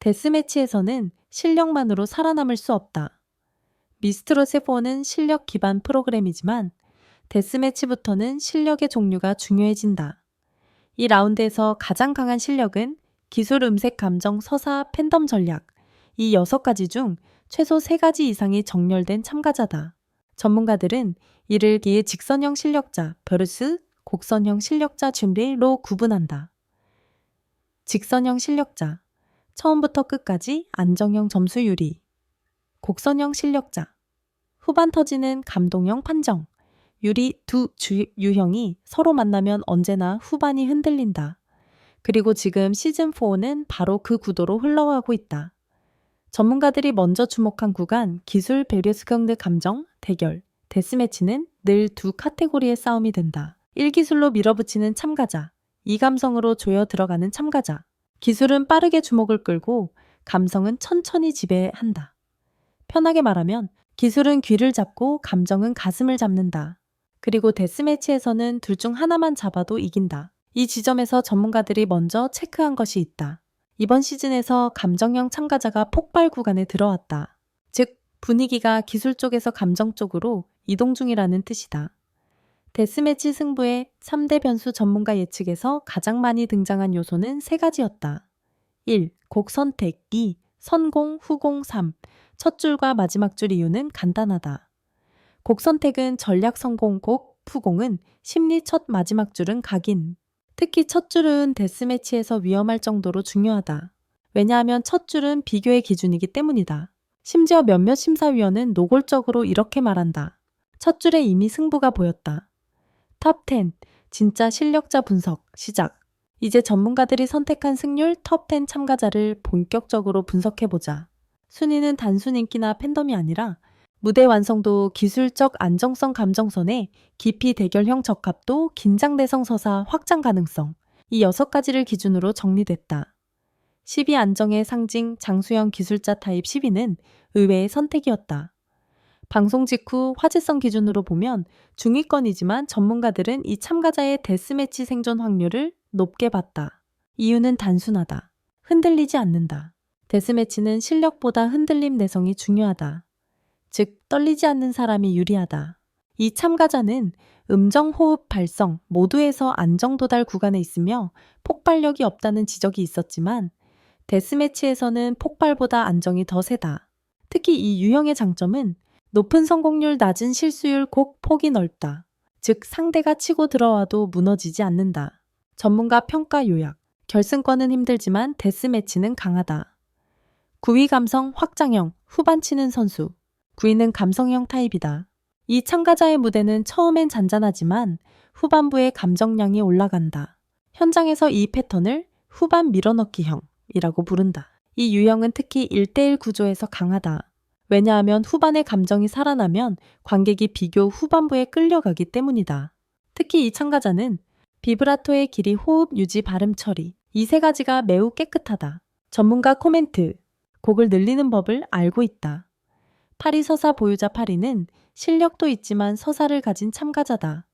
데스매치에서는 실력만으로 살아남을 수 없다. 미스트롯의 4는 실력 기반 프로그램이지만 데스매치부터는 실력의 종류가 중요해진다. 이 라운드에서 가장 강한 실력은 기술, 음색, 감정, 서사, 팬덤 전략 이 6가지 중 최소 3가지 이상이 정렬된 참가자다. 전문가들은 이를 기의 직선형 실력자 베르스 곡선형 실력자 준비로 구분한다. 직선형 실력자 처음부터 끝까지 안정형 점수 유리 곡선형 실력자 후반 터지는 감동형 판정 유리 두 주, 유형이 서로 만나면 언제나 후반이 흔들린다. 그리고 지금 시즌4는 바로 그 구도로 흘러가고 있다. 전문가들이 먼저 주목한 구간 기술 베리스경드 감정 대결 데스매치는 늘 두 카테고리의 싸움이 된다. 1기술로 밀어붙이는 참가자, 2감성으로 조여 들어가는 참가자. 기술은 빠르게 주목을 끌고 감성은 천천히 지배한다. 편하게 말하면 기술은 귀를 잡고 감정은 가슴을 잡는다. 그리고 데스매치에서는 둘 중 하나만 잡아도 이긴다. 이 지점에서 전문가들이 먼저 체크한 것이 있다. 이번 시즌에서 감정형 참가자가 폭발 구간에 들어왔다. 즉, 분위기가 기술 쪽에서 감정 쪽으로 이동 중이라는 뜻이다. 데스매치 승부의 3대 변수 전문가 예측에서 가장 많이 등장한 요소는 세 가지였다. 1. 곡 선택 2. 선공, 후공 3. 첫 줄과 마지막 줄 이유는 간단하다. 곡 선택은 전략 성공 곡, 후공은 심리 첫 마지막 줄은 각인. 특히 첫 줄은 데스매치에서 위험할 정도로 중요하다. 왜냐하면 첫 줄은 비교의 기준이기 때문이다. 심지어 몇몇 심사위원은 노골적으로 이렇게 말한다. 첫 줄에 이미 승부가 보였다. 탑10 진짜 실력자 분석 시작. 이제 전문가들이 선택한 승률 톱10 참가자를 본격적으로 분석해보자. 순위는 단순 인기나 팬덤이 아니라 무대 완성도, 기술적 안정성 감정선에 깊이 대결형 적합도, 긴장대성 서사 확장 가능성 이 여섯 가지를 기준으로 정리됐다. 10위 안정의 상징 장수형 기술자 타입 10위는 의외의 선택이었다. 방송 직후 화제성 기준으로 보면 중위권이지만 전문가들은 이 참가자의 데스매치 생존 확률을 높게 봤다. 이유는 단순하다. 흔들리지 않는다. 데스매치는 실력보다 흔들림 내성이 중요하다. 즉, 떨리지 않는 사람이 유리하다. 이 참가자는 음정 호흡 발성 모두에서 안정 도달 구간에 있으며 폭발력이 없다는 지적이 있었지만 데스매치에서는 폭발보다 안정이 더 세다. 특히 이 유형의 장점은 높은 성공률, 낮은 실수율, 곡 폭이 넓다. 즉, 상대가 치고 들어와도 무너지지 않는다. 전문가 평가 요약. 결승권은 힘들지만 데스매치는 강하다. 9위 감성 확장형, 후반 치는 선수. 9위는 감성형 타입이다. 이 참가자의 무대는 처음엔 잔잔하지만 후반부에 감정량이 올라간다. 현장에서 이 패턴을 후반 밀어넣기형이라고 부른다. 이 유형은 특히 1대1 구조에서 강하다. 왜냐하면 후반의 감정이 살아나면 관객이 비교 후반부에 끌려가기 때문이다. 특히 이 참가자는 비브라토의 길이 호흡 유지 발음 처리 이 세 가지가 매우 깨끗하다. 전문가 코멘트 곡을 늘리는 법을 알고 있다. 파리 서사 보유자 파리는 실력도 있지만 서사를 가진 참가자다.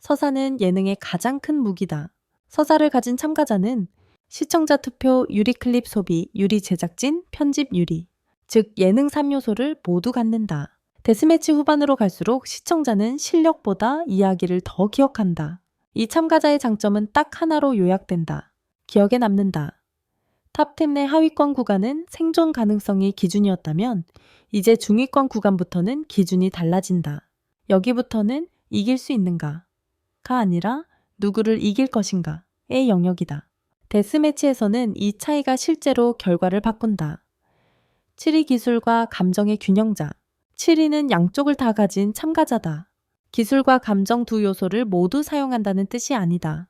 서사는 예능의 가장 큰 무기다. 서사를 가진 참가자는 시청자 투표, 유리 클립 소비, 유리 제작진, 편집 유리. 즉 예능 3요소를 모두 갖는다. 데스매치 후반으로 갈수록 시청자는 실력보다 이야기를 더 기억한다. 이 참가자의 장점은 딱 하나로 요약된다. 기억에 남는다. 탑10 내 하위권 구간은 생존 가능성이 기준이었다면 이제 중위권 구간부터는 기준이 달라진다. 여기부터는 이길 수 있는가가 아니라 누구를 이길 것인가의 영역이다. 데스매치에서는 이 차이가 실제로 결과를 바꾼다. 7위 기술과 감정의 균형자. 7위는 양쪽을 다 가진 참가자다. 기술과 감정 두 요소를 모두 사용한다는 뜻이 아니다.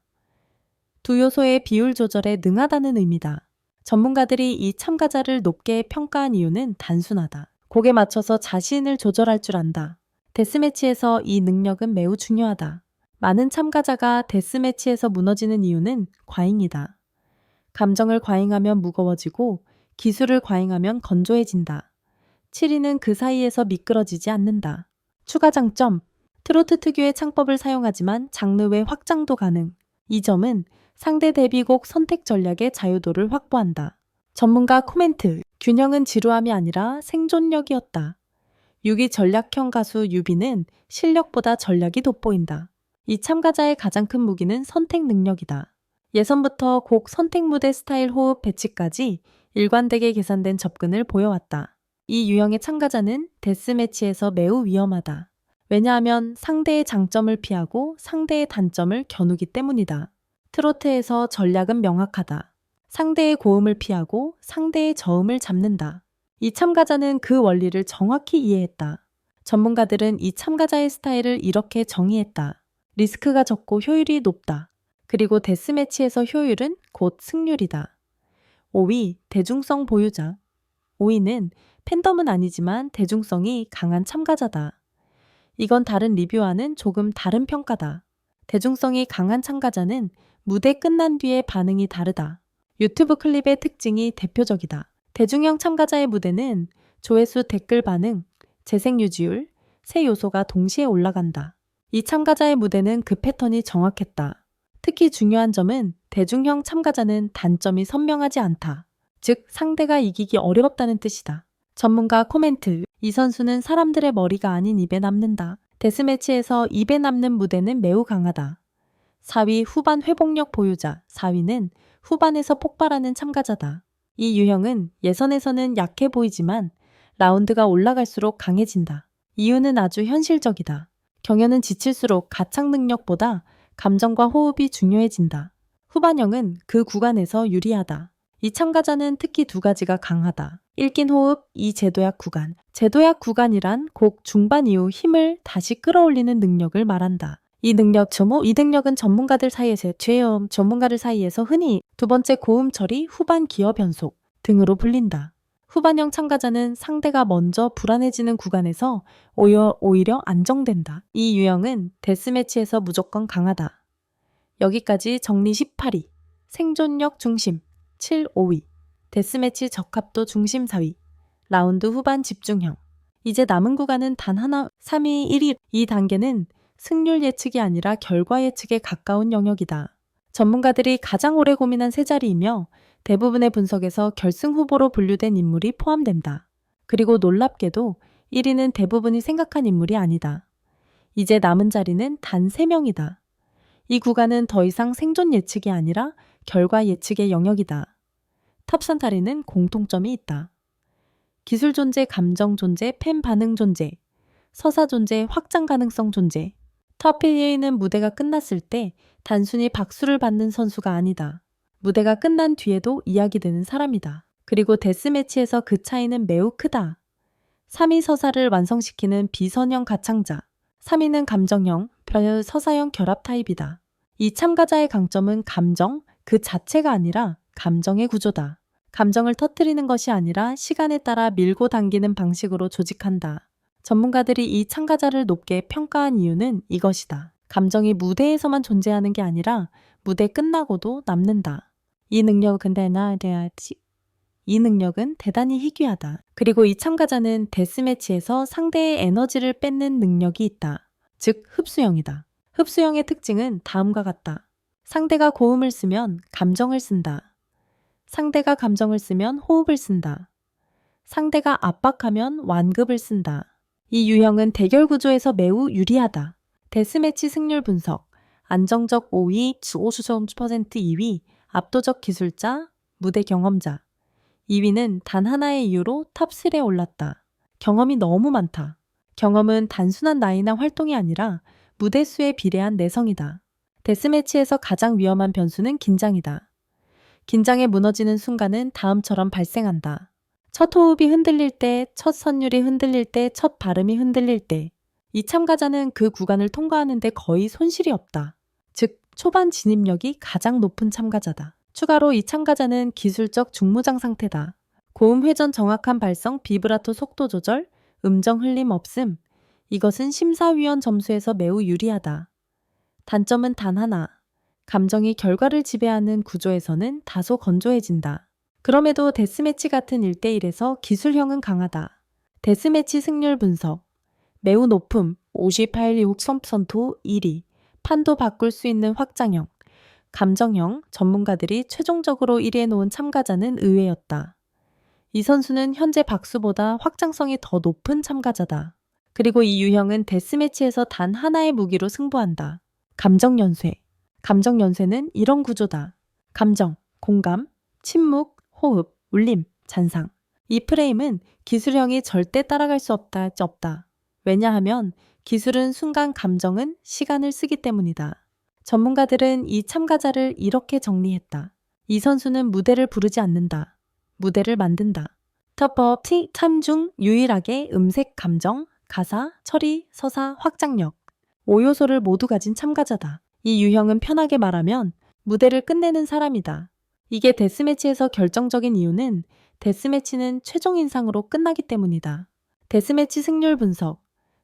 두 요소의 비율 조절에 능하다는 의미다. 전문가들이 이 참가자를 높게 평가한 이유는 단순하다. 곡에 맞춰서 자신을 조절할 줄 안다. 데스매치에서 이 능력은 매우 중요하다. 많은 참가자가 데스매치에서 무너지는 이유는 과잉이다. 감정을 과잉하면 무거워지고 기술을 과잉하면 건조해진다. 7위는 그 사이에서 미끄러지지 않는다. 추가 장점. 트로트 특유의 창법을 사용하지만 장르 외 확장도 가능. 이 점은 상대 데뷔곡 선택 전략의 자유도를 확보한다. 전문가 코멘트. 균형은 지루함이 아니라 생존력이었다. 6위 전략형 가수 유비는 실력보다 전략이 돋보인다. 이 참가자의 가장 큰 무기는 선택 능력이다. 예선부터 곡 선택 무대 스타일 호흡 배치까지 일관되게 계산된 접근을 보여왔다. 이 유형의 참가자는 데스매치에서 매우 위험하다. 왜냐하면 상대의 장점을 피하고 상대의 단점을 겨누기 때문이다. 트로트에서 전략은 명확하다. 상대의 고음을 피하고 상대의 저음을 잡는다. 이 참가자는 그 원리를 정확히 이해했다. 전문가들은 이 참가자의 스타일을 이렇게 정의했다. 리스크가 적고 효율이 높다. 그리고 데스매치에서 효율은 곧 승률이다. 5위, 대중성 보유자. 5위는 팬덤은 아니지만 대중성이 강한 참가자다. 이건 다른 리뷰와는 조금 다른 평가다. 대중성이 강한 참가자는 무대 끝난 뒤의 반응이 다르다. 유튜브 클립의 특징이 대표적이다. 대중형 참가자의 무대는 조회수 댓글 반응, 재생 유지율, 세 요소가 동시에 올라간다. 이 참가자의 무대는 그 패턴이 정확했다. 특히 중요한 점은 대중형 참가자는 단점이 선명하지 않다. 즉, 상대가 이기기 어렵다는 뜻이다. 전문가 코멘트. 이 선수는 사람들의 머리가 아닌 입에 남는다. 데스매치에서 입에 남는 무대는 매우 강하다. 4위 후반 회복력 보유자. 4위는 후반에서 폭발하는 참가자다. 이 유형은 예선에서는 약해 보이지만 라운드가 올라갈수록 강해진다. 이유는 아주 현실적이다. 경연은 지칠수록 가창 능력보다 감정과 호흡이 중요해진다. 후반형은 그 구간에서 유리하다. 이 참가자는 특히 두 가지가 강하다. 읽긴 호흡, 이 제도약 구간. 제도약 구간이란 곡 중반 이후 힘을 다시 끌어올리는 능력을 말한다. 이 능력 점호, 이 능력은 전문가들 사이에서 죄음 전문가들 사이에서 흔히 두 번째 고음 처리, 후반 기어 변속 등으로 불린다. 후반형 참가자는 상대가 먼저 불안해지는 구간에서 오히려, 오히려 안정된다. 이 유형은 데스매치에서 무조건 강하다. 여기까지 정리 18위. 생존력 중심 7, 5위. 데스매치 적합도 중심 4위. 라운드 후반 집중형. 이제 남은 구간은 단 하나, 3위, 1위. 이 단계는 승률 예측이 아니라 결과 예측에 가까운 영역이다. 전문가들이 가장 오래 고민한 세 자리이며 대부분의 분석에서 결승 후보로 분류된 인물이 포함된다. 그리고 놀랍게도 1위는 대부분이 생각한 인물이 아니다. 이제 남은 자리는 단 3명이다. 이 구간은 더 이상 생존 예측이 아니라 결과 예측의 영역이다. 탑산타리는 공통점이 있다. 기술 존재, 감정 존재, 팬 반응 존재, 서사 존재, 확장 가능성 존재, 터필리에는 무대가 끝났을 때 단순히 박수를 받는 선수가 아니다. 무대가 끝난 뒤에도 이야기되는 사람이다. 그리고 데스매치에서 그 차이는 매우 크다. 3위 서사를 완성시키는 비선형 가창자, 3위는 감정형, 별 서사형 결합 타입이다. 이 참가자의 강점은 감정 그 자체가 아니라 감정의 구조다. 감정을 터뜨리는 것이 아니라 시간에 따라 밀고 당기는 방식으로 조직한다. 전문가들이 이 참가자를 높게 평가한 이유는 이것이다. 감정이 무대에서만 존재하는 게 아니라 무대 끝나고도 남는다. 이 능력은 근데 나 돼야지. 이 능력은 대단히 희귀하다. 그리고 이 참가자는 데스매치에서 상대의 에너지를 뺏는 능력이 있다. 즉, 흡수형이다. 흡수형의 특징은 다음과 같다. 상대가 고음을 쓰면 감정을 쓴다. 상대가 감정을 쓰면 호흡을 쓴다. 상대가 압박하면 완급을 쓴다. 이 유형은 대결 구조에서 매우 유리하다. 데스매치 승률 분석. 안정적 5위, 55% 2위, 압도적 기술자, 무대 경험자. 2위는 단 하나의 이유로 탑3에 올랐다. 경험이 너무 많다. 경험은 단순한 나이나 활동이 아니라 무대 수에 비례한 내성이다. 데스매치에서 가장 위험한 변수는 긴장이다. 긴장에 무너지는 순간은 다음처럼 발생한다. 첫 호흡이 흔들릴 때, 첫 선율이 흔들릴 때, 첫 발음이 흔들릴 때, 이 참가자는 그 구간을 통과하는데 거의 손실이 없다. 즉, 초반 진입력이 가장 높은 참가자다. 추가로 이 참가자는 기술적 중무장 상태다. 고음 회전 정확한 발성, 비브라토 속도 조절, 음정 흘림 없음. 이것은 심사위원 점수에서 매우 유리하다. 단점은 단 하나. 감정이 결과를 지배하는 구조에서는 다소 건조해진다. 그럼에도 데스매치 같은 1대1에서 기술형은 강하다. 데스매치 승률 분석. 매우 높음 58.6% 1위. 판도 바꿀 수 있는 확장형. 감정형 전문가들이 최종적으로 1위에 놓은 참가자는 의외였다. 이 선수는 현재 박수보다 확장성이 더 높은 참가자다. 그리고 이 유형은 데스매치에서 단 하나의 무기로 승부한다. 감정 연쇄. 감정 연쇄는 이런 구조다. 감정, 공감, 침묵, 호흡, 울림, 잔상. 이 프레임은 기술형이 절대 따라갈 수 없다, 없다. 왜냐하면 기술은 순간 감정은 시간을 쓰기 때문이다. 전문가들은 이 참가자를 이렇게 정리했다. 이 선수는 무대를 부르지 않는다. 무대를 만든다. 터법 탐중 유일하게 음색 감정, 가사, 처리, 서사, 확장력. 5요소를 모두 가진 참가자다. 이 유형은 편하게 말하면 무대를 끝내는 사람이다. 이게 데스매치에서 결정적인 이유는 데스매치는 최종 인상으로 끝나기 때문이다. 데스매치 승률 분석.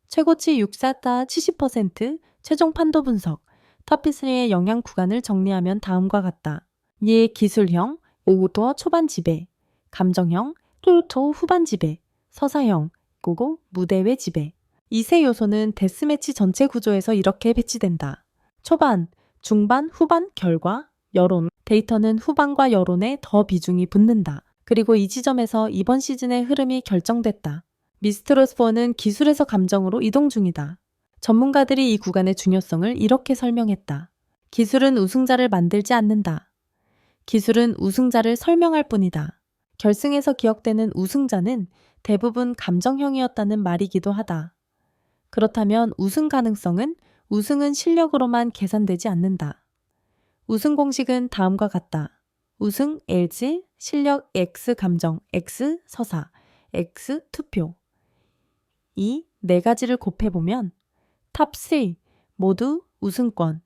최고치 6사타 70%, 최종 판도 분석. 터피스의 영향 구간을 정리하면 다음과 같다. 예 기술형, 오더 초반 지배, 감정형, 툴토 후반 지배, 서사형, 고고 무대 외 지배. 이 세 요소는 데스매치 전체 구조에서 이렇게 배치된다. 초반, 중반, 후반, 결과, 여론. 데이터는 후반과 여론에 더 비중이 붙는다. 그리고 이 지점에서 이번 시즌의 흐름이 결정됐다. 미스트로스포는 기술에서 감정으로 이동 중이다. 전문가들이 이 구간의 중요성을 이렇게 설명했다. 기술은 우승자를 만들지 않는다. 기술은 우승자를 설명할 뿐이다. 결승에서 기억되는 우승자는 대부분 감정형이었다는 말이기도 하다. 그렇다면 우승 가능성은 우승은 실력으로만 계산되지 않는다. 우승 공식은 다음과 같다. 우승 LG, 실력 X 감정 X 서사, X 투표. 이 네 가지를 곱해보면 탑3 모두 우승권,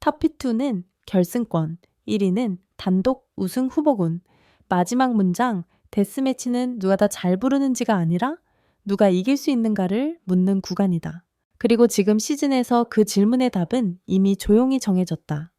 탑2는 결승권, 1위는 단독 우승 후보군. 마지막 문장 데스매치는 누가 더잘 부르는지가 아니라 누가 이길 수 있는가를 묻는 구간이다. 그리고 지금 시즌에서 그 질문의 답은 이미 조용히 정해졌다.